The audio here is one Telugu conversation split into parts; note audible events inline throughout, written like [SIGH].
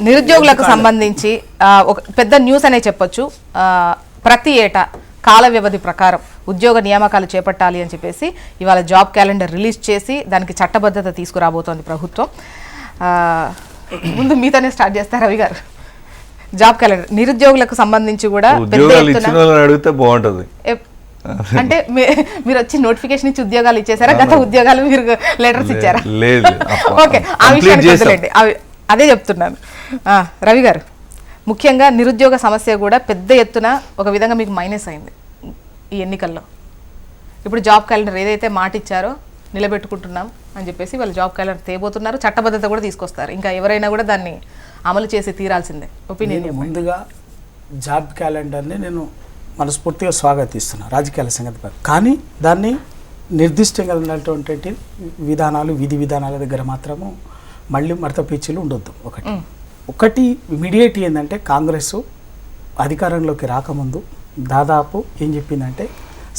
నిరుద్యోగులకు సంబంధించి ఒక పెద్ద న్యూస్ అనే చెప్పొచ్చు. ప్రతి ఏటా కాల వ్యవధి ప్రకారం ఉద్యోగ నియామకాలు చేపట్టాలి అని చెప్పేసి ఇవాళ జాబ్ క్యాలెండర్ రిలీజ్ చేసి దానికి చట్టబద్ధత తీసుకురాబోతోంది ప్రభుత్వం. ముందు మీతోనే స్టార్ట్ చేస్తారు రవి గారు? జాబ్ క్యాలెండర్ నిరుద్యోగులకు సంబంధించి కూడా అడిగితే బాగుంటది. అంటే మీరు వచ్చి నోటిఫికేషన్ ఇచ్చి ఉద్యోగాలు ఇచ్చేసారా? గత ఉద్యోగాలు మీరు లెటర్స్ ఇచ్చారా? ఓకే ఆ. వదిలేండి. అవి- అదే చెప్తున్నాను. రవి గారు ముఖ్యంగా నిరుద్యోగ సమస్య కూడా పెద్ద ఎత్తున ఒక విధంగా మీకు మైనస్ అయింది ఈ ఎన్నికల్లో. ఇప్పుడు జాబ్ క్యాలెండర్ ఏదైతే మాట ఇచ్చారో నిలబెట్టుకుంటున్నాం అని చెప్పేసి వాళ్ళు జాబ్ క్యాలెండర్ తేబోతున్నారు. చట్టబద్ధత కూడా తీసుకొస్తారు. ఇంకా ఎవరైనా కూడా దాన్ని అమలు చేసి తీరాల్సిందే. ఒపీనియన్ ముందుగా జాబ్ క్యాలెండర్ని నేను మనస్ఫూర్తిగా స్వాగతిస్తున్నాను రాజకీయాల సంగతి. కానీ దాన్ని నిర్దిష్టంగా ఉన్నటువంటి విధానాలు విధి విధానాల దగ్గర మాత్రము మళ్ళీ మడత పీచీలు ఉండొద్దు. ఒకటి. ఒకటి ఇమీడియట్ ఏంటంటే కాంగ్రెస్ అధికారంలోకి రాకముందు దాదాపు ఏం చెప్పిందంటే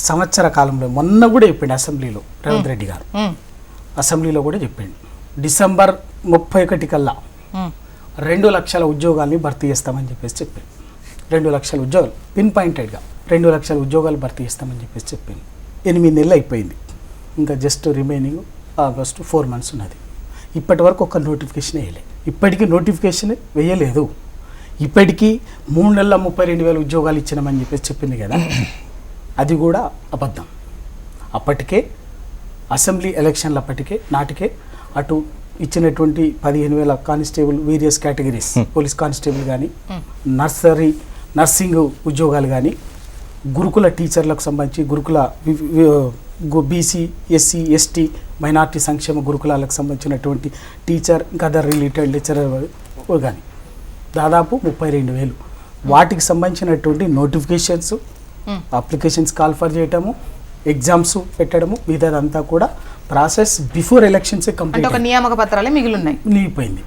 సంవత్సర కాలంలో మొన్న కూడా చెప్పిండు అసెంబ్లీలో రేవంత్ రెడ్డి గారు. అసెంబ్లీలో కూడా చెప్పిండు. డిసెంబర్ ముప్పై ఒకటి కల్లా రెండు లక్షల ఉద్యోగాల్ని భర్తీ చేస్తామని చెప్పేసి చెప్పింది రెండు లక్షల ఉద్యోగాలు పిన్ పాయింటెడ్గా రెండు లక్షల ఉద్యోగాలు భర్తీ చేస్తామని చెప్పేసి చెప్పింది ఎనిమిది నెలలు అయిపోయింది. ఇంకా just remaining August four months ఉన్నది. ఇప్పటి వరకు ఒక నోటిఫికేషన్ వేయలే. ఇప్పటికీ నోటిఫికేషన్ వేయలేదు. ఇప్పటికీ మూడు నెలల ముప్పై రెండు వేల ఉద్యోగాలు ఇచ్చినామని చెప్పేసి చెప్పింది కదా అది కూడా అబద్ధం. అప్పటికే అసెంబ్లీ ఎలక్షన్ల అప్పటికే నాటికే అటు ఇచ్చినటువంటి పదిహేను వేల constable various categories police constable కానీ నర్సరీ నర్సింగ్ ఉద్యోగాలు కానీ గురుకుల టీచర్లకు సంబంధించి గురుకుల బీసీ ఎస్సీ ఎస్టీ మైనార్టీ సంక్షేమ గురుకులాలకు సంబంధించినటువంటి టీచర్ ఇంకా అదర్ రిలేటెడ్ లెక్చరర్ కానీ దాదాపు ముప్పై రెండు వేలు. వాటికి సంబంధించినటువంటి నోటిఫికేషన్స్ అప్లికేషన్స్ కాల్ ఫర్ చేయటము ఎగ్జామ్స్ పెట్టడము మిగతాదంతా కూడా ప్రాసెస్ బిఫోర్ ఎలక్షన్స్ కంప్లీట్ ఒక నియామక పత్రాలే మిగిలి ఉన్నాయి నిలిగిపోయింది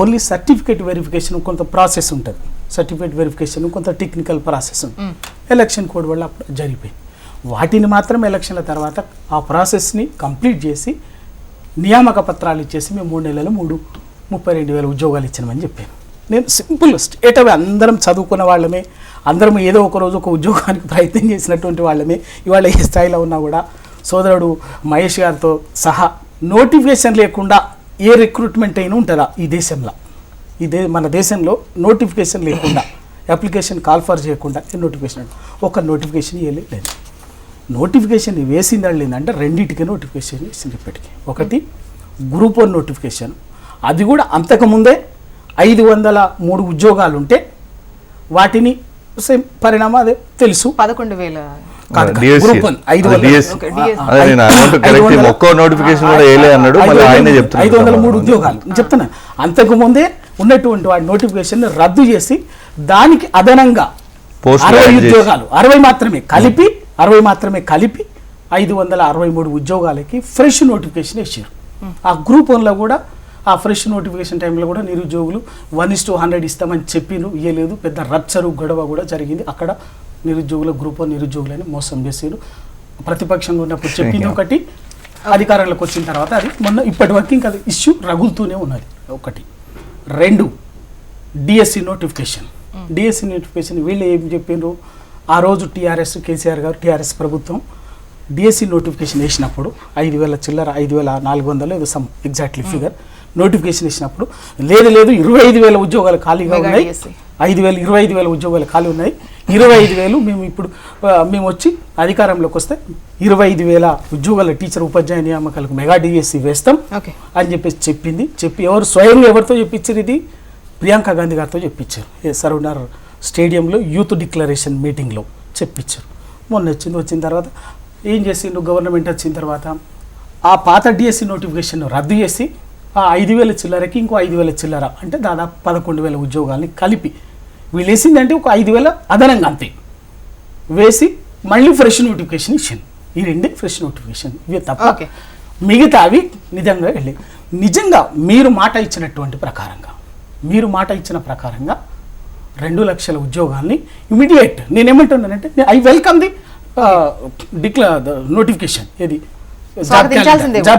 ఓన్లీ సర్టిఫికేట్ వెరిఫికేషన్ కొంత ప్రాసెస్ ఉంటుంది. సర్టిఫికేట్ వెరిఫికేషన్ కొంత టెక్నికల్ ప్రాసెస్ ఉంటుంది. ఎలక్షన్ కోడ్ వల్ల అప్పుడు జరిగిపోయింది. వాటిని మాత్రం ఎలక్షన్ల తర్వాత ఆ ప్రాసెస్ని కంప్లీట్ చేసి నియామక పత్రాలు ఇచ్చేసి మేము మూడు నెలలు మూడు ముప్పై రెండు వేల ఉద్యోగాలు ఇచ్చినామని చెప్పాను. నేను సింపుల్ స్టేట్ అందరం చదువుకున్న వాళ్ళమే అందరం ఏదో ఒక రోజు ఒక ఉద్యోగానికి ప్రయత్నం చేసినటువంటి వాళ్ళమే ఇవాళ ఏ స్థాయిలో ఉన్నా కూడా సోదరుడు మహేష్ గారితో సహా నోటిఫికేషన్ లేకుండా ఏ రిక్రూట్మెంట్ అయినా ఉంటుందా ఈ దేశంలో? ఇదే మన దేశంలో నోటిఫికేషన్ లేకుండా అప్లికేషన్ కాల్ ఫర్ చేయకుండా ఏ నోటిఫికేషన్? ఒక నోటిఫికేషన్ ఇవ్వలేదు నోటిఫికేషన్ వేసిందా లేదంటే రెండింటికి నోటిఫికేషన్ వేసింది ఇప్పటికీ. ఒకటి గ్రూప్ వన్ నోటిఫికేషన్ అది కూడా అంతకుముందే ఐదు వందల మూడు ఉద్యోగాలు ఉంటే వాటిని సేమ్ పరిణామం అదే తెలుసు. పదకొండు వేల ఐదు వందల- మూడు-. ఉద్యోగాలు. నేను చెప్తున్నా అంతకు ముందే ఉన్నటువంటి వాడి నోటిఫికేషన్ రద్దు చేసి దానికి అదనంగా అరవై. ఉద్యోగాలు అరవై మాత్రమే కలిపి అరవై మాత్రమే కలిపి ఐదు వందల అరవై మూడు ఉద్యోగాలకి ఫ్రెష్ నోటిఫికేషన్ ఇచ్చారు. ఆ గ్రూప్ వన్లో కూడా ఆ ఫ్రెష్ నోటిఫికేషన్ టైంలో కూడా నిరుద్యోగులు వన్ ఇస్ టూ హండ్రెడ్ ఇస్తామని చెప్పిను ఇయ్యలేదు. పెద్ద రచ్చరు గొడవ కూడా జరిగింది. అక్కడ నిరుద్యోగుల గ్రూప్ వన్ నిరుద్యోగులని మోసం చేసారు ప్రతిపక్షంలో ఉన్నప్పుడు చెప్పింది ఒకటి అధికారంలోకి వచ్చిన తర్వాత అది. మొన్న ఇప్పటి వరకు ఇంకా ఇష్యూ రగులుతూనే ఉన్నది. ఒకటి. రెండు డిఎస్సి నోటిఫికేషన్ డిఎస్సి నోటిఫికేషన్ వీళ్ళు ఏం చెప్పిండ్రు ఆ రోజు టీఆర్ఎస్ కేసీఆర్ గారు టీఆర్ఎస్ ప్రభుత్వం డిఎస్సి నోటిఫికేషన్ వేసినప్పుడు ఐదు వేల చిల్లర ఐదు వేల నాలుగు వందలు ఏదో సమ్ ఎగ్జాక్ట్లీ ఫిగర్ నోటిఫికేషన్ ఇచ్చినప్పుడు లేదు లేదు ఇరవై ఐదు వేల ఉద్యోగాలు ఖాళీగా ఉన్నాయి. ఐదు వేలు ఇరవై ఐదు వేల ఉద్యోగాలు ఖాళీ ఉన్నాయి. ఇరవై ఐదు వేలు మేము ఇప్పుడు మేము వచ్చి అధికారంలోకి వస్తే ఇరవై ఐదు వేల ఉద్యోగాల టీచర్ ఉపాధ్యాయ నియామకాలకు మెగా డిఎస్సి వేస్తాం అని చెప్పేసి చెప్పింది. చెప్పి ఎవరు స్వయంగా ఎవరితో చెప్పించారు ఇది? ప్రియాంక గాంధీ గారితో చెప్పించారు. సరౌండర్ స్టేడియంలో యూత్ డిక్లరేషన్ మీటింగ్లో చెప్పించారు. మొన్న వచ్చింది వచ్చిన తర్వాత ఏం చేసిండు గవర్నమెంట్ వచ్చిన తర్వాత ఆ పాత డిఎస్సి నోటిఫికేషన్ రద్దు చేసి ఆ ఐదు వేల చిల్లరకి ఇంకో ఐదు వేల చిల్లర అంటే దాదాపు పదకొండు వేల ఉద్యోగాల్ని కలిపి. వీళ్ళు వేసిందంటే ఒక ఐదు వేల అదనంగా అంతే. వేసి మళ్ళీ ఫ్రెష్ నోటిఫికేషన్ ఇచ్చింది. ఈ రెండే ఫ్రెష్ నోటిఫికేషన్. ఇవి తప్ప Okay. మిగతావి నిజంగా వెళ్ళి నిజంగా మీరు మాట ఇచ్చినటువంటి ప్రకారంగా మీరు మాట ఇచ్చిన ప్రకారంగా రెండు లక్షల ఉద్యోగాల్ని ఇమీడియట్ నేనేమంటున్నానంటే ఐ వెల్కమ్ ది డిక్లా నోటిఫికేషన్ ఇది జాబ్.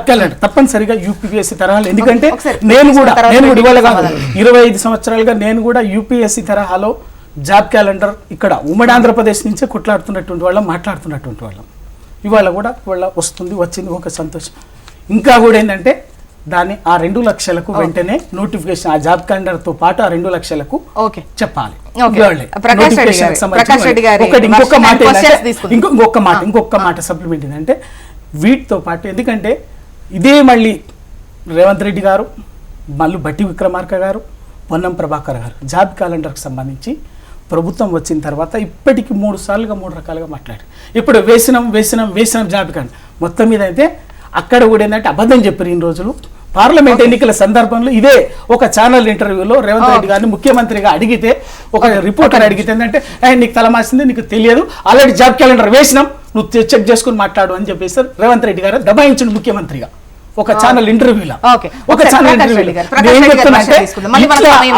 క్యాలెండర్ తప్పనిసరిగా యూపీఎస్సీ తరహాలో ఎందుకంటే నేను కూడా నేను కూడా ఇవాళ కాదు. ఇరవై ఐదు సంవత్సరాలుగా నేను కూడా యూపీఎస్సీ తరహాలో జాబ్ క్యాలెండర్ ఇక్కడ ఉమ్మడి ఆంధ్రప్రదేశ్ నుంచే కొట్లాడుతున్నటువంటి వాళ్ళం మాట్లాడుతున్నటువంటి వాళ్ళం. ఇవాళ కూడా ఇవాళ వస్తుంది వచ్చింది ఒక సంతోషం. ఇంకా కూడా ఏంటంటే దాన్ని ఆ రెండు లక్షలకు వెంటనే నోటిఫికేషన్ ఆ జాబ్ క్యాలెండర్తో పాటు ఆ రెండు లక్షలకు ఓకే. చెప్పాలి. ఒకటి మాట ఇంకొక మాట ఇంకొక మాట సప్లిమెంట్ ఏంటంటే వీటితో పాటు ఎందుకంటే ఇదే మళ్ళీ రేవంత్ రెడ్డి గారు మళ్ళీ బట్టి విక్రమార్క గారు పొన్నం ప్రభాకర్ గారు జాబ్ క్యాలెండర్కి సంబంధించి ప్రభుత్వం వచ్చిన తర్వాత ఇప్పటికి మూడు సార్లుగా మూడు రకాలుగా మాట్లాడారు. ఇప్పుడు వేసినాం వేసినాం వేసినాం జాబ్ క్యాలెండర్. మొత్తం మీద అయితే అక్కడ కూడా ఏంటంటే అబద్ధం చెప్పారు ఇన్ని రోజులు. పార్లమెంట్ ఎన్నికల సందర్భంలో ఇదే ఒక ఛానల్ ఇంటర్వ్యూలో రేవంత్ రెడ్డి గారిని ముఖ్యమంత్రిగా అడిగితే ఒక రిపోర్టర్ అడిగితే ఏంటంటే "ఏ, నీకు తలమాసింది నీకు తెలియదు. ఆల్రెడీ జాబ్ క్యాలెండర్ వేసినాం. నువ్వు చెక్ చేసుకుని మాట్లాడు అని చెప్పేసి రేవంత్ రెడ్డి గారు దబాయించండి ముఖ్యమంత్రిగా. ఒక ఛానల్ ఇంటర్వ్యూలో. ఒక ఛానల్ ఇంటర్వ్యూలో. నేను.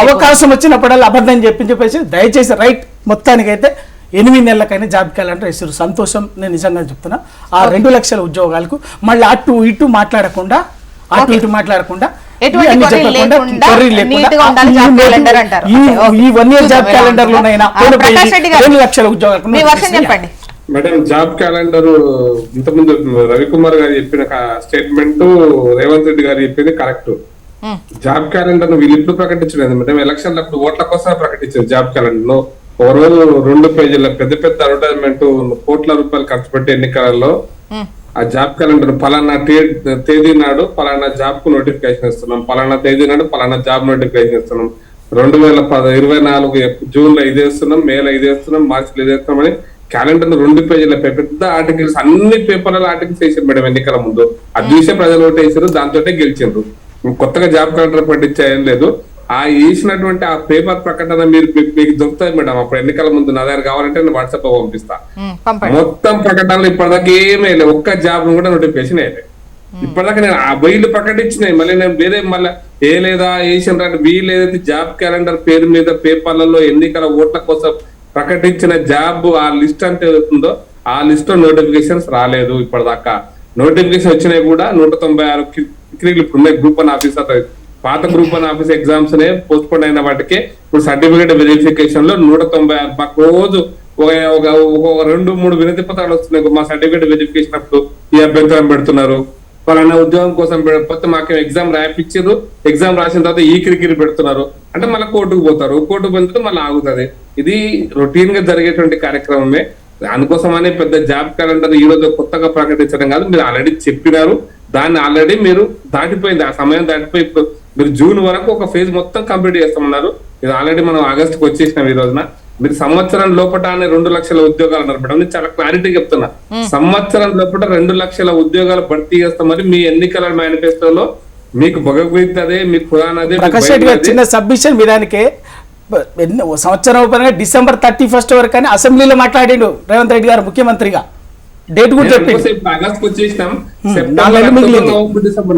అవకాశం వచ్చినప్పుడల్లా అబద్ధం చెప్పి చెప్పేసి దయచేసి రైట్ మొత్తానికైతే ఎనిమిది నెలలకైనా జాబ్ క్యాలెండర్ వేసారు సంతోషం నేను నిజంగా చెప్తున్నా. ఆ రెండు లక్షల ఉద్యోగాలకు మళ్ళీ అటు ఇటు మాట్లాడకుండా అటు. ఇటు మాట్లాడకుండా ఈ జాబ్ మూడు- క్యాలెండర్ వన్ ఇయర్ జాబ్ లోనైనా. రెండు లక్షల ఉద్యోగాలకు చెప్పండి మేడం జాబ్ క్యాలెండర్ ఇంతకుముందు రవికుమార్ గారు చెప్పిన స్టేట్మెంట్ రేవంత్ రెడ్డి గారు చెప్పింది కరెక్ట్ ఉమ్. జాబ్ క్యాలెండర్ వీళ్ళు ఇప్పుడు ప్రకటించలేదు మేడం ఎలక్షన్ అప్పుడు ఓట్ల కోసం ప్రకటించారు జాబ్ క్యాలెండర్లో ఒక రోజు రెండు పేజీల పెద్ద పెద్ద అడ్వర్టైజ్మెంట్ కోట్ల రూపాయలు ఖర్చు పెట్టి ఎన్నికలలో ఉమ్. ఆ జాబ్ క్యాలెండర్ పలానా తే- తేదీ నాడు పలానా జాబ్కు నోటిఫికేషన్ ఇస్తున్నాం. పలానా తేదీ నాడు పలానా జాబ్ నోటిఫికేషన్ ఇస్తున్నాం. రెండు వేల పద ఇరవై నాలుగు జూన్లో ఇది వేస్తున్నాం మే లో ఇది వేస్తున్నాం మార్చి లో ఇది వేస్తున్నాం అని క్యాలెండర్ రెండు పేజీల పెద్ద ఆర్టికల్స్ అన్ని పేపర్ల ఆర్టికల్స్ వేసారు మేడం ఎన్నికల ముందు. అది చూసే ప్రజలు ఓటు వేసారు దాంతో గెలిచిండ్రు. కొత్తగా జాబ్ క్యాలెండర్ పట్టించేయం లేదు. ఆ వేసినటువంటి ఆ పేపర్ ప్రకటన మీరు మీకు- దొరుకుతుంది మేడం. అప్పుడు ఎన్నికల ముందు నా దగ్గర కావాలంటే నేను వాట్సాప్లో పంపిస్తా. మొత్తం ప్రకటనలు ఇప్పటిదాకా ఏమీ లేదు ఒక్క జాబ్ కూడా నోటిఫికేషన్ వేయలేదు ఇప్పటిదాకా నేను ఆ బయలు ప్రకటించినాయి. మళ్ళీ నేను వేరే మళ్ళీ ఏ లేదా ఏషియన్ రాని వీళ్ళు ఏదైతే జాబ్ క్యాలెండర్ పేరు మీద పేపర్లలో ఎన్నికల ఓట్ల కోసం ప్రకటించిన జాబ్ ఆ లిస్ట్ అంటే ఏదవుతుందో ఆ లిస్ట్లో నోటిఫికేషన్స్ రాలేదు ఇప్పటిదాకా. నోటిఫికేషన్ వచ్చినాయి కూడా నూట తొంభై ఆరు ఇప్పుడు ఉన్నాయి. గ్రూప్ వన్ ఆఫీసర్ పాత గ్రూప్ వన్ ఆఫీస్ ఎగ్జామ్స్ నే పోస్ట్ పోన్ అయిన వాటికి ఇప్పుడు సర్టిఫికేట్ వెరిఫికేషన్లో నూట తొంభై ఆరు మాకు రోజు ఒక ఒక ఒక రెండు మూడు వినతి పత్రాలు వస్తున్నాయి. మా సర్టిఫికేట్ వెరిఫికేషన్ అప్పుడు ఈ అభ్యంతరం పెడుతున్నారు. పలానా ఉద్యోగం కోసం పెడకపోతే మాకు ఎగ్జామ్ రాయపించారు ఎగ్జామ్ రాసిన తర్వాత ఈ కిరికిరి పెడుతున్నారు. అంటే మళ్ళీ కోర్టుకు పోతారు. కోర్టుకు పోతే మళ్ళీ ఆగుతుంది. ఇది రొటీన్గా జరిగేటువంటి కార్యక్రమమే. దానికోసమనే పెద్ద జాబ్ క్యాలెండర్ ఈ రోజు కొత్తగా ప్రకటించడం కాదు. మీరు ఆల్రెడీ చెప్పినారు. దాన్ని ఆల్రెడీ మీరు దాటిపోయింది. ఆ సమయం దాటిపోయి ఇప్పుడు మీరు జూన్ వరకు ఒక ఫేజ్ మొత్తం కంప్లీట్ చేస్తామన్నారు. ఇది ఆల్రెడీ మనం ఆగస్టుకు వచ్చేసినాం ఈ రోజున. మీరు సంవత్సరం లోపల అనే రెండు లక్షల ఉద్యోగాలు అన్నారు మేడం. నేను చాలా క్లారిటీ చెప్తున్నా. సంవత్సరం లోపల రెండు లక్షల ఉద్యోగాలు భర్తీ చేస్తామని మీ ఎన్నికల మేనిఫెస్టోలో మీకు భగవద్గీత అదే మీ ఖురాన్ అదే. చిన్న సబ్మిషన్ ఎన్ని- ఓ సంవత్సరం పరంగా డిసెంబర్ థర్టీ ఫస్ట్ వరకు అని అసెంబ్లీలో మాట్లాడిండు రేవంత్ రెడ్డి గారు ముఖ్యమంత్రిగా. డేట్ కూడా ఇప్పుడు ఆగస్టుకు వచ్చేసినాం.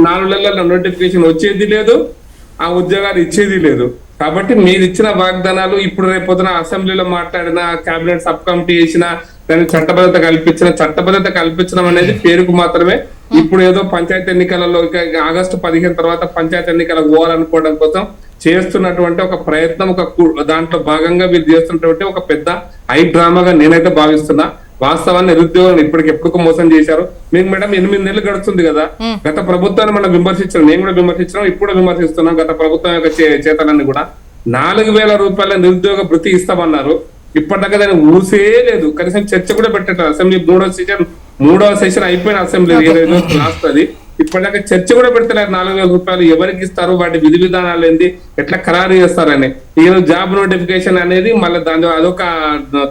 నాలుగు నెలల నోటిఫికేషన్ వచ్చేది లేదు. ఆ ఉద్యోగాలు ఇచ్చేది లేదు. కాబట్టి మీరు ఇచ్చిన వాగ్దానాలు ఇప్పుడు రేపొద్దున అసెంబ్లీలో మాట్లాడిన కేబినెట్ సబ్ కమిటీ చేసిన దాన్ని చట్టబద్ధత కల్పించిన చట్టబద్ధత కల్పించడం అనేది పేరుకు మాత్రమే. ఇప్పుడు ఏదో పంచాయతీ ఎన్నికలలో ఆగస్టు పదిహేను తర్వాత పంచాయతీ ఎన్నికలకు పోవాలనుకోవడం కోసం చేస్తున్నటువంటి ఒక ప్రయత్నం ఒక దాంట్లో భాగంగా వీళ్ళు చేస్తున్నటువంటి ఒక పెద్ద ఐ డ్రామాగా నేనైతే భావిస్తున్నా. వాస్తవాన్ని నిరుద్యోగులను ఇప్పటికి ఎప్పుడు మోసం చేశారు. మీకు మేడం ఎనిమిది నెలలు గడుస్తుంది కదా. గత ప్రభుత్వాన్ని మనం విమర్శించాం నేను కూడా విమర్శించాం ఇప్పుడు విమర్శిస్తున్నాం. గత ప్రభుత్వం యొక్క చే- చేతలన్నీ కూడా. నాలుగు వేల రూపాయల నిరుద్యోగ భృతి ఇస్తామన్నారు. ఇప్పటిదాకా దాన్ని ఊసే లేదు. కనీసం చర్చ కూడా పెట్టట్లేదు. అసెంబ్లీ మూడో సెషన్ మూడో సెషన్ అయిపోయిన అసెంబ్లీ ఏదైతే లాస్ట్ అది. ఇప్పటిదాకా చర్చ కూడా పెడతలేరు నాలుగు వేల రూపాయలు ఎవరికి ఇస్తారు? వాటి విధి విధానాలు ఏంది ఎట్లా ఖరారు చేస్తారని. ఈ రోజు జాబ్ నోటిఫికేషన్ అనేది మళ్ళీ దాని అదొక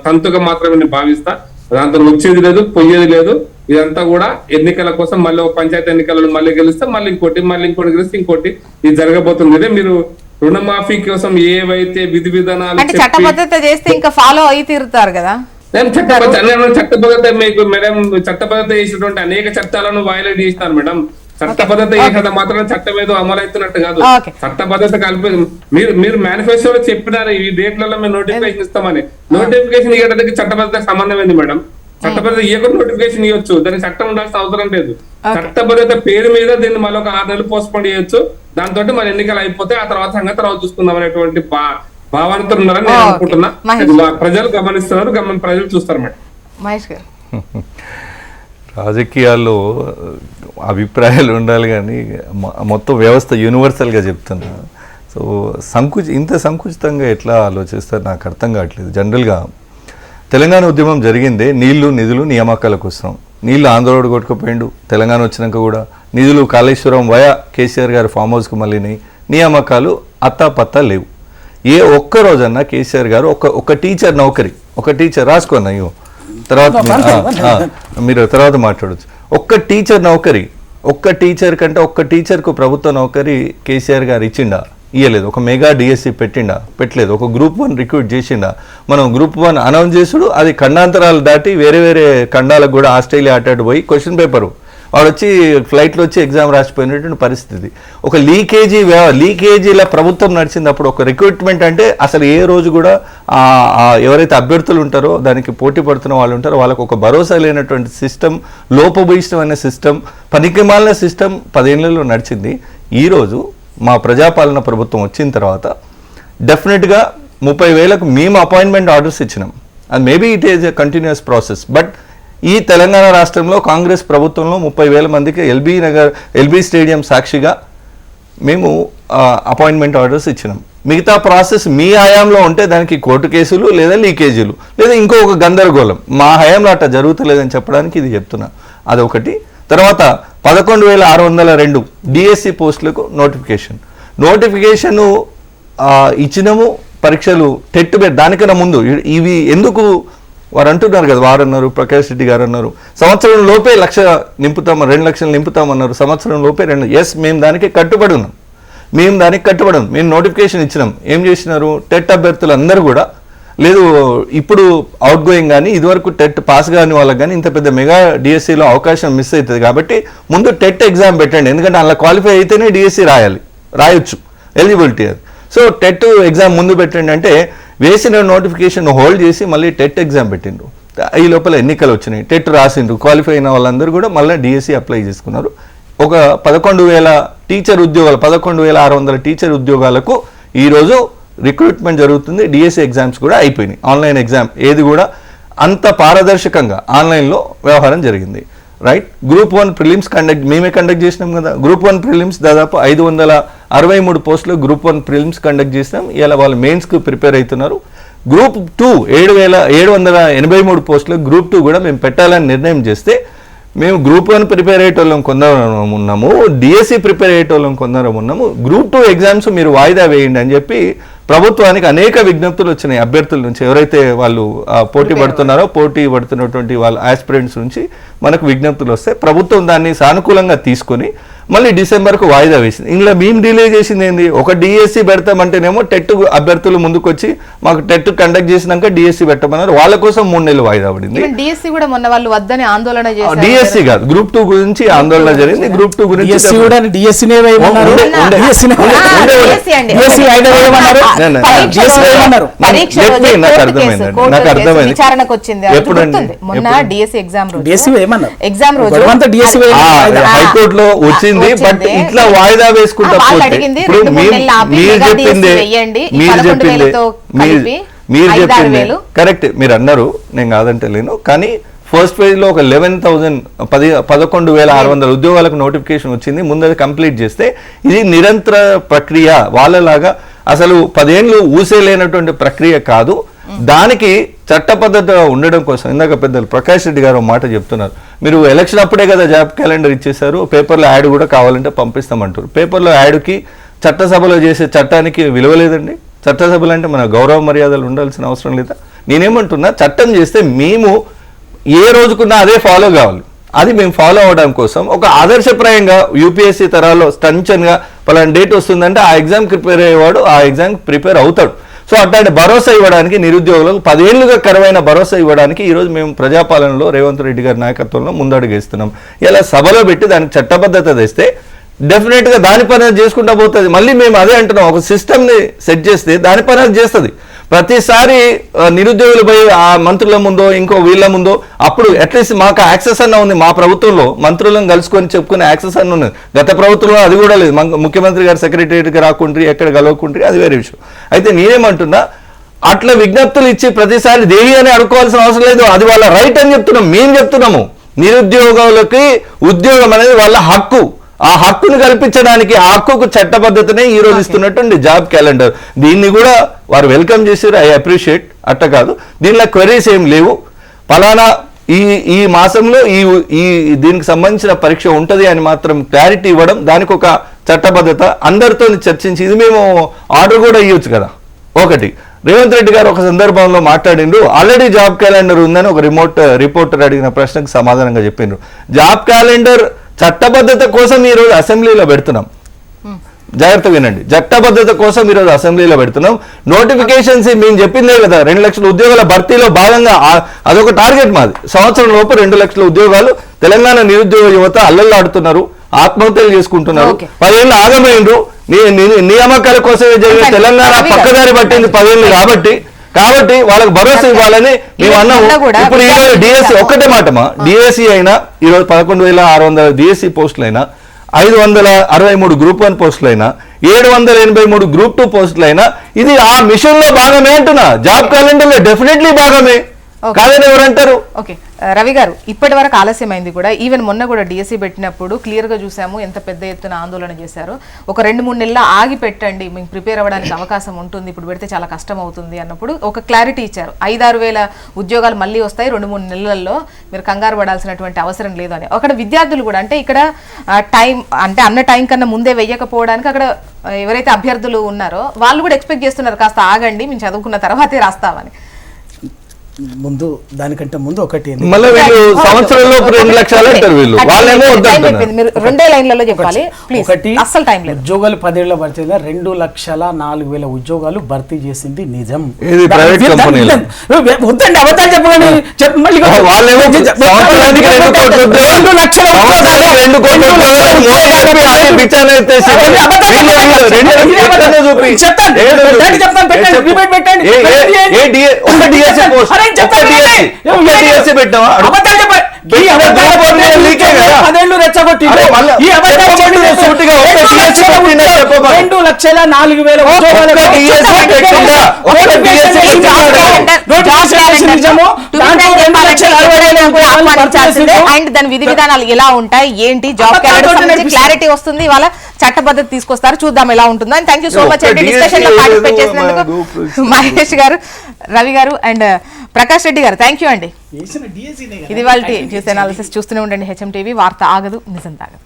తంతుగా మాత్రమే నేను భావిస్తా. దాంతో వచ్చేది లేదు పోయేది లేదు. ఇదంతా కూడా ఎన్నికల కోసం మళ్ళీ ఒక పంచాయతీ ఎన్నికలలో మళ్ళీ గెలిస్తే మళ్ళీ ఇంకోటి మళ్ళీ ఇంకోటి గెలిస్తే ఇంకోటి ఇది జరగబోతుంది. ఇదే మీరు రుణమాఫీ కోసం ఏవైతే విధి విధానాలు చట్టబద్ధత చేస్తే ఇంకా ఫాలో అయి తీరుతారు కదా? నేను చట్టబద్ధ నేను చట్టబద్ధత మీకు మేడం చట్టబద్ధత చేసినటువంటి అనేక చట్టాలను వైలేట్ చేసినారు మేడం. చట్టబద్ధత చేసినంత మాత్రం చట్టం ఏదో అమలు అవుతున్నట్టు కాదు. చట్టబద్ధత కల్పి మీరు మీరు మేనిఫెస్టోలో చెప్పినారు ఈ డేట్లలో మేము నోటిఫికేషన్ ఇస్తామని. నోటిఫికేషన్ ఇవ్వడానికి చట్టబద్ధత సంబంధం ఏంది మేడం? చట్టబద్ధత ఇవ్వకుండా నోటిఫికేషన్ ఇవ్వచ్చు దానికి చట్టం ఉండాల్సిన అవసరం లేదు. చట్టబద్ధత పేరు మీద దీన్ని మళ్ళీ ఒక ఆరు నెలలు పోస్ట్పోన్ చేయొచ్చు. దాంతో మన ఎన్నికలు అయిపోతే ఆ తర్వాత సంగతి తర్వాత చూసుకుందాం అనేటువంటి భా భావనతో ఉన్నారని నేను. అనుకుంటున్నా. ప్రజలు గమనిస్తున్నారు. గమని ప్రజలు చూస్తారు మేడం. మహేష్ గారు. [LAUGHS] రాజకీయాల్లో అభిప్రాయాలు ఉండాలి కానీ మొత్తం వ్యవస్థ యూనివర్సల్గా చెప్తున్నా. సో సంకుచ ఇంత సంకుచితంగా ఎట్లా ఆలోచిస్తారు? నాకు అర్థం కావట్లేదు. జనరల్గా తెలంగాణ ఉద్యమం జరిగిందే నీళ్ళు నిధులు నియామకాల కోసం. నీళ్ళు ఆంధ్రోడు కొట్టుకుపోయిండు. తెలంగాణ వచ్చినాక కూడా నిధులు కాళేశ్వరం వయా కేసీఆర్ గారు ఫామ్ హౌస్కి మళ్ళీ నియామకాలు అత్తా పత్తా లేవు. ఏ ఒక్క రోజన్నా కేసీఆర్ గారు ఒక ఒక టీచర్ నౌకరి ఒక టీచర్ రాసుకోండి అయ్యో. తర్వాత మీరు- తర్వాత మాట్లాడొచ్చు. ఒక్క టీచర్ నౌకరి ఒక్క టీచర్ కంటే ఒక్క టీచర్కు ప్రభుత్వ నౌకరి కేసీఆర్ గారు ఇచ్చిండా? ఇయ్యలేదు. ఒక మెగా డిఎస్సి పెట్టిండా? పెట్టలేదు. ఒక గ్రూప్ వన్ రిక్రూట్ చేసిండా? మనం గ్రూప్ వన్ అనౌన్స్ చేసుడు అది ఖండాంతరాలు దాటి వేరే వేరే ఖండాలకు కూడా ఆస్ట్రేలియా అటాడు పోయి క్వశ్చన్ పేపరు. వాడు వచ్చి ఫ్లైట్లో వచ్చి ఎగ్జామ్ రాసిపోయినటువంటి పరిస్థితి. ఒక లీకేజీ లీకేజీల ప్రభుత్వం నడిచినప్పుడు ఒక రిక్రూట్మెంట్ అంటే అసలు ఏ రోజు కూడా ఎవరైతే అభ్యర్థులు ఉంటారో దానికి పోటీ పడుతున్న వాళ్ళు ఉంటారో వాళ్ళకు ఒక భరోసా లేనటువంటి సిస్టమ్ లోపభూయిష్టమైన సిస్టమ్ పనికిమాలిన సిస్టమ్ పదేళ్ళలో నడిచింది. ఈరోజు మా ప్రజాపాలన ప్రభుత్వం వచ్చిన తర్వాత డెఫినెట్గా ముప్పై వేలకు మేము అపాయింట్మెంట్ ఆర్డర్స్ ఇచ్చినాం. And maybe it is a continuous process but ఈ తెలంగాణ రాష్ట్రంలో కాంగ్రెస్ ప్రభుత్వంలో ముప్పై వేల మందికి ఎల్బీ నగర్ ఎల్బీ స్టేడియం సాక్షిగా మేము అపాయింట్మెంట్ ఆర్డర్స్ ఇచ్చినాం. మిగతా ప్రాసెస్ మీ హయాంలో ఉంటే దానికి కోర్టు కేసులు లేదా లీకేజీలు లేదా ఇంకొక గందరగోళం. మా హయాంలో అట్లా జరుగుతలేదని చెప్పడానికి ఇది చెప్తున్నా. అదొకటి. తర్వాత పదకొండు వేల ఆరు వందల రెండు డిఎస్సి పోస్టులకు నోటిఫికేషన్ నోటిఫికేషను ఇచ్చినము పరీక్షలు టెట్ పెట్టి దానికన్నా ముందు. ఇవి ఎందుకు వారు అంటున్నారు కదా వారు అన్నారు ప్రకాష్ రెడ్డి గారు అన్నారు సంవత్సరం లోపే లక్ష నింపుతాం రెండు లక్షలు నింపుతామన్నారు. సంవత్సరం లోపే రెండు ఎస్ మేము దానికి కట్టుబడి ఉన్నాం. మేము దానికి కట్టుబడి ఉన్నాం. మేము నోటిఫికేషన్ ఇచ్చినాం. ఏం చేసినారు? టెట్ అభ్యర్థులు అందరూ కూడా లేదు ఇప్పుడు అవుట్ గోయింగ్ కానీ ఇదివరకు టెట్ పాస్ కాని వాళ్ళకి కానీ ఇంత పెద్ద మెగా డిఎస్సిలో అవకాశం మిస్ అవుతుంది కాబట్టి ముందు టెట్ ఎగ్జామ్ పెట్టండి. ఎందుకంటే అలా క్వాలిఫై అయితేనే డిఎస్సి రాయాలి. రాయొచ్చు. ఎలిజిబిలిటీ అది. సో టెట్ ఎగ్జామ్ ముందు పెట్టండి అంటే వేసిన నోటిఫికేషన్ హోల్డ్ చేసి మళ్ళీ టెట్ ఎగ్జామ్ పెట్టిండ్రు. ఈ లోపల ఎన్నికలు వచ్చినాయి. టెట్ రాసిండ్రు. క్వాలిఫై అయిన వాళ్ళందరూ కూడా మళ్ళీ డిఎస్సి అప్లై చేసుకున్నారు. ఒక పదకొండు వేల టీచర్ ఉద్యోగాలు పదకొండు వేల ఆరు వందల టీచర్ ఉద్యోగాలకు ఈరోజు రిక్రూట్మెంట్ జరుగుతుంది. డిఎస్సి ఎగ్జామ్స్ కూడా అయిపోయినాయి. ఆన్లైన్ ఎగ్జామ్ ఏది కూడా అంత పారదర్శకంగా ఆన్లైన్లో వ్యవహారం జరిగింది. Right group one prelims conduct మేమే కండక్ట్ చేసినాం కదా. గ్రూప్ వన్ ప్రిలిమ్స్ దాదాపు ఐదు వందల అరవై మూడు పోస్టులు గ్రూప్ వన్ ప్రిలిమ్స్ కండక్ట్ చేసినాం. ఇలా వాళ్ళు మెయిన్స్కి ప్రిపేర్ అవుతున్నారు. గ్రూప్ టూ ఏడు వేల ఏడు వందల ఎనభై మూడు పోస్టులు గ్రూప్ టూ కూడా మేము పెట్టాలని నిర్ణయం చేస్తే మేము గ్రూప్ వన్ ప్రిపేర్ అయ్యేటోళ్ళం కొందరం ఉన్నాము. డిఎస్సి ప్రిపేర్ అయ్యేటోళ్ళం కొందరం ఉన్నాము. గ్రూప్ టూ ఎగ్జామ్స్ మీరు వాయిదా వేయండి అని చెప్పి ప్రభుత్వానికి అనేక విజ్ఞప్తులు వచ్చినాయి అభ్యర్థుల నుంచి. ఎవరైతే వాళ్ళు పోటీ పడుతున్నారో పోటీ పడుతున్నటువంటి వాళ్ళ ఆస్పిరెంట్స్ నుంచి మనకు విజ్ఞప్తులు వస్తే ప్రభుత్వం దాన్ని సానుకూలంగా తీసుకొని మళ్ళీ డిసెంబర్కు వాయిదా వేసింది ఇందులో మేము డిలే చేసింది ఏంది ఒక డిఎస్సి పెడతామంటేనేమో టెట్ అభ్యర్థులు ముందుకొచ్చి మాకు టెట్ కండక్ట్ చేసినాక డిఎస్సి పెట్టమన్నారు వాళ్ళ కోసం మూడు నెలలు వాయిదా పడింది డిఎస్సి కూడా మొన్న వాళ్ళు వద్దని ఆందోళన చేశారు డిఎస్సి కాదు గ్రూప్ టూ గురించి ఆందోళన జరిగింది గ్రూప్ టూ గురించి కూడా డిఎస్సీనే వేయమన్నారు నాకు కోర్టు నాకు అర్థమైంది. విచారణకు వచ్చింది అది ఎప్పుడండి? గుర్తుంది. మొన్న ఎప్పుడు? డిఎస్సి ఎగ్జామ్ రోజు. ఎగ్జామ్ రోజు హైకోర్టులో వచ్చింది బట్ వచ్చింది. ఇట్లా వాయిదా వేసుకుంటా ఆ, వాళ్ళు పోతే అడిగింది ఇప్పుడు రెండు మూడు మీరు నెలలు ఆపి మీరు మెగా చెప్పిందే DSC వేయండి. ఈ మీరు 11 చెప్పిందే వేలతో మీరు కలిపి మీరు ఐదారు చెప్పిందే వేలు. కరెక్ట్ మీరు అన్నారు నేను కాదంటే లేను కానీ ఫస్ట్ పేజ్లో ఒక లెవెన్ థౌసండ్ పది పదకొండు వేల ఆరు వందల ఉద్యోగాలకు నోటిఫికేషన్ వచ్చింది ముందు అది కంప్లీట్ చేస్తే ఇది నిరంతర ప్రక్రియ వాళ్ళలాగా అసలు పదేండ్లు ఊసేలేనటువంటి ప్రక్రియ కాదు. దానికి చట్టపద్ధత ఉండడం కోసం ఇందాక పెద్దలు ప్రకాష్ రెడ్డి గారు మాట చెప్తున్నారు. మీరు ఎలక్షన్ అప్పుడే కదా జాబ్ క్యాలెండర్ ఇచ్చేశారు పేపర్లో యాడ్ కూడా కావాలంటే పంపిస్తామంటారు. పేపర్లో యాడ్కి చట్టసభలో చేసే చట్టానికి విలువ లేదండి. చట్టసభలు అంటే మన గౌరవ మర్యాదలు ఉండాల్సిన అవసరం లేదా? నేనేమంటున్నా చట్టం చేస్తే మేము ఏ రోజుకున్నా అదే ఫాలో కావాలి. అది మేము ఫాలో అవడం కోసం ఒక ఆదర్శప్రాయంగా యూపీఎస్సీ తరాల్లో స్టంచన్గా పలానా డేట్ వస్తుందంటే ఆ ఎగ్జామ్ ప్రిపేర్ అయ్యేవాడు ఆ ఎగ్జామ్ ప్రిపేర్ అవుతాడు. సో అట్లాంటి భరోసా ఇవ్వడానికి నిరుద్యోగులకు పదేళ్ళుగా కరువైన భరోసా ఇవ్వడానికి ఈరోజు మేము ప్రజాపాలనలో రేవంత్ రెడ్డి గారి నాయకత్వంలో ముందడుగేస్తున్నాం ఇలా సభలో పెట్టి దానికి చట్టబద్ధత తెస్తే డెఫినెట్గా దాని పని అది చేసుకుంటా పోతుంది. మళ్ళీ మేము అదే అంటున్నాం. ఒక సిస్టమ్ని సెట్ చేస్తే దాని పని అది చేస్తుంది. ప్రతిసారి ఆ, నిరుద్యోగులు పోయి ఆ మంత్రుల ముందో ఇంకో వీళ్ళ ముందో అప్పుడు అట్లీస్ట్ మాకు యాక్సెస్ అన్న ఉంది. మా ప్రభుత్వంలో మంత్రులను కలుసుకొని చెప్పుకునే యాక్సెస్ అన్న ఉంది గత ప్రభుత్వంలో అది కూడా లేదు. ముఖ్యమంత్రి గారు సెక్రటరియట్కి రాకుండ్రి ఎక్కడ కలవకుండ్రి అది వేరే విషయం. అయితే నేనేమంటున్నా అట్లా విజ్ఞప్తులు ఇచ్చి ప్రతిసారి దేవి అని అడుకోవాల్సిన అవసరం లేదు. అది వాళ్ళ రైట్ అని చెప్తున్నాం. మేము చెప్తున్నాము. నిరుద్యోగులకి ఉద్యోగం అనేది వాళ్ళ హక్కు. ఆ హక్కును కల్పించడానికి ఆ హక్కుకు చట్టబద్ధతనే ఈ రోజు ఇస్తున్నట్టుంది జాబ్ క్యాలెండర్. దీన్ని కూడా వారు వెల్కమ్ చేసారు ఐ అప్రిషియేట్ అట్ట కాదు. దీనిలో క్వరీస్ ఏం లేవు. ఫలానా ఈ ఈ మాసంలో ఈ ఈ దీనికి సంబంధించిన పరీక్ష ఉంటది అని మాత్రం క్లారిటీ ఇవ్వడం దానికి ఒక చట్టబద్ధత. అందరితో చర్చించి ఇది మేము ఆర్డర్ కూడా ఇవ్వచ్చు కదా. ఒకటి. రేవంత్ రెడ్డి గారు ఒక సందర్భంలో మాట్లాడిండ్రు ఆల్రెడీ జాబ్ క్యాలెండర్ ఉందని ఒక రిమోట్ రిపోర్టర్ అడిగిన ప్రశ్నకు సమాధానంగా చెప్పిండ్రు జాబ్ క్యాలెండర్ చట్టబద్ధత కోసం ఈ రోజు అసెంబ్లీలో పెడుతున్నాం. జాగ్రత్త వినండి. చట్టబద్ధత కోసం ఈరోజు అసెంబ్లీలో పెడుతున్నాం. నోటిఫికేషన్స్ మేము చెప్పిందే కదా రెండు లక్షల ఉద్యోగాల భర్తీలో భాగంగా అదొక టార్గెట్ మాది. సంవత్సరం లోపు రెండు లక్షల ఉద్యోగాలు తెలంగాణ నిరుద్యోగ యువత అల్లల్లాడుతున్నారు ఆత్మహత్యలు చేసుకుంటున్నారు. పదేళ్ళు ఆగమైండ్రు. నియామకాల కోసమే జరిగిన. తెలంగాణ. పక్కదారి పట్టింది పదేళ్ళు కాబట్టి కాబట్టి వాళ్ళకి భరోసా ఇవ్వాలని మేము అన్నాము. ఇప్పుడు ఈ రోజు విద్యార్థులు డిఎస్సి ఇచ్చాము. ఒక్కటే మాటమా డిఎస్సి అయినా ఈ రోజు పదకొండు వేల ఆరు వందల డిఎస్సి పోస్టులు అయినా ఐదు వందల అరవై మూడు గ్రూప్ వన్ పోస్టులు అయినా ఏడు వందల ఎనభై మూడు గ్రూప్ టూ పోస్టులు అయినా ఇది ఆ మిషన్లో భాగమే అంటున్నా. జాబ్ క్యాలెండర్లో డెఫినెట్లీ భాగమే. కాదని ఎవరంటారు రవి గారు ఇప్పటి వరకు ఆలస్యమైంది కూడా. ఈవెన్ మొన్న కూడా డిఎస్సి పెట్టినప్పుడు క్లియర్గా చూసాము ఎంత పెద్ద ఎత్తున ఆందోళన చేశారు. ఒక రెండు మూడు నెలల ఆగి పెట్టండి మీకు ప్రిపేర్ అవ్వడానికి అవకాశం ఉంటుంది ఇప్పుడు పెడితే చాలా కష్టం అవుతుంది అన్నప్పుడు ఒక క్లారిటీ ఇచ్చారు. ఐదారు వేల ఉద్యోగాలు మళ్ళీ వస్తాయి రెండు మూడు నెలల్లో మీరు కంగారు పడాల్సినటువంటి అవసరం లేదు అని. అక్కడ విద్యార్థులు కూడా అంటే ఇక్కడ టైం అంటే అన్న టైం కన్నా ముందే వెయ్యకపోవడానికి అక్కడ ఎవరైతే అభ్యర్థులు ఉన్నారో వాళ్ళు కూడా ఎక్స్పెక్ట్ చేస్తున్నారు కాస్త ఆగండి మేము చదువుకున్న తర్వాతే రాస్తామని. ముందు దానికంటే ముందు ఒకటి ఏంది? మళ్ళీ వీళ్ళు సంవత్సరం లోపు రెండు లక్షలు అంటారు వీళ్ళు. వాళ్ళేమో. మీరు రెండే లైన్లలో చెప్పాలి. ఒకటి. అస్సలు టైం లేదు. ఉద్యోగాలు పదేళ్ళ భర్తీ. రెండు లక్షల నాలుగు వేల ఉద్యోగాలు భర్తీ చేసింది నిజం. ఇది ప్రైవేట్ వద్దండి అబద్ధాలు చెప్పకండి. మళ్ళీ రెండు కోట్ల ఉద్యోగాలు. రెండు లక్షల రెండు కోట్ల. చెప్తాను. ఏడు చూపి. పెట్టండి, చెప్తాను, పెట్టండి. చెప్పు. రిపీట్ పెట్టండి. ఏ- ఏ- పెట్టండి. ఏ DA ఒక్క DSC పోస్ట్. అరే, ఒక్క చెప్తాను, DSC. పెట్టండి. ఒక్క DSC పెట్టావా? అడుగు. అబద్ధాలు చెప్పండి. ఈ పెట్టిన అబద్ధాలు గ్రూప్ వన్ చెప్పండి. లీకే కదా. పదేళ్ళు రెచ్చగొట్టి అరే, మళ్ళా ఈ అబద్ధాలు చెప్పమంటే చెప్పండి. సూటిగా ఒక్క రెండు లక్షల నాలుగు వేల ఉద్యోగాలు నిజము. అండ్ దాని విధి విధానాలు ఎలా ఉంటాయి? ఏంటి? జాబ్. క్లారిటీ వస్తుంది. వాళ్ళ చట్టబద్ధత తీసుకొస్తారు. చూద్దాం ఎలా ఉంటుందో. And thank you so much అండి డిస్కషన్లో పార్టిసిపేట్ చేసినందుకు మహేష్ గారు రవి గారు అండ్ ప్రకాష్ రెడ్డి గారు. థ్యాంక్ యూ అండి. ఇది వాళ్ళ న్యూస్ అనాలిసిస్ చూస్తూనే ఉండండి. హెచ్ఎం టీవీ వార్త ఆగదు నిజం తాగదు.